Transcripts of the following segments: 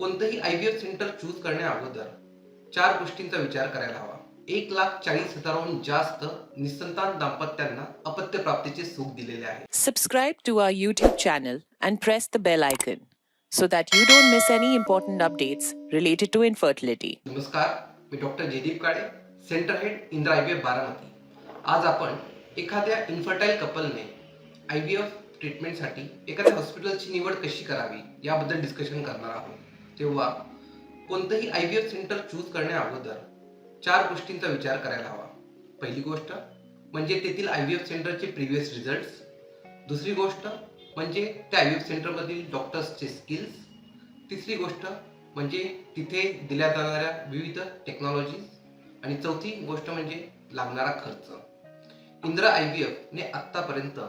कोणतंही I V F centre choose करण्या अगोदर चार गोष्टींचा विचार करायला हवा. एक लाख चाळीस हजाराहून जास्त निसंतान दाम्पत्यांना अपत्य प्राप्तीचे सुख दिलेले आहे. Subscribe to our YouTube channel and press the bell icon so that you don't miss any important updates related to infertility. नमस्कार मी doctor Jaydeep Kale centre head Indira I Baramati. आज आपण एखाद्या इन्फर्टाईल कपलने आय व्ही एफ ट्रीटमेंटसाठी एखाद्या हॉस्पिटलची निवड कशी करावी याबद्दल डिस्कशन करणार आहोत. तेव्हा कोणतंही I V F centre choose करण्या अगोदर चार गोष्टींचा विचार करायला हवा. पहिली गोष्ट म्हणजे तेथील आय व्ही एफ सेंटरचे प्रिव्हियस रिझल्ट्स दुसरी गोष्ट म्हणजे त्या आय व्ही एफ सेंटरमधील डॉक्टर्सचे स्किल्स तिसरी गोष्ट म्हणजे तिथे दिल्या जाणाऱ्या विविध टेक्नॉलॉजीज आणि चौथी गोष्ट म्हणजे लागणारा खर्च. इंदिरा आय व्ही एफने आत्तापर्यंत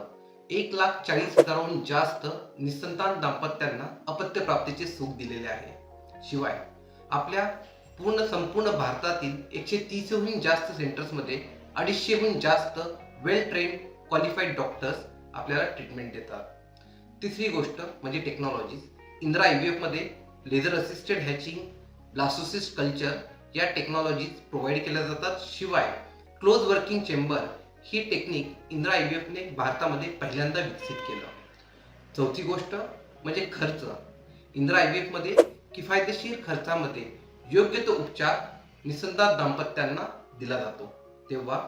एक लाख चाळीस हजाराहून जास्त निसंतान दाम्पत्यांना अपत्य प्राप्तीचे सुख दिलेले आहे. शिवाय आपल्या पूर्ण संपूर्ण भारतातील एकशे तीसहून जास्त सेंटर्समध्ये अडीचशेहून जास्त वेल ट्रेन क्वालिफाईड डॉक्टर्स आपल्याला ट्रीटमेंट देतात. तिसरी गोष्ट म्हणजे technologies Indira I V एफमध्ये laser assisted hatching blastocyst culture या टेक्नॉलॉजीज प्रोव्हाइड केल्या जातात. शिवाय क्लोज वर्किंग चेंबर ही टेक्निक इंदिरा आय व्ही एफने भारतामध्ये पहिल्यांदा विकसित केलं. चौथी गोष्ट म्हणजे खर्च. इंदिरा आय व्ही एफमध्ये किफायतशीर खर्चामध्ये योग्य तो उपचार निसंतान दाम्पत्यांना दिला जातो तेव्हा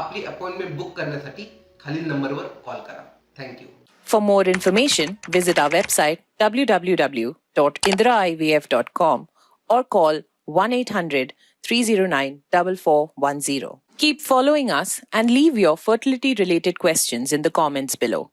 आपली अपॉइंटमेंट बुक करण्यासाठी खालील नंबरवर कॉल करा thank you For more information, visit our website www.indraivf.com or call 1 800 309 4410. Keep following us and leave your fertility related questions in the comments below.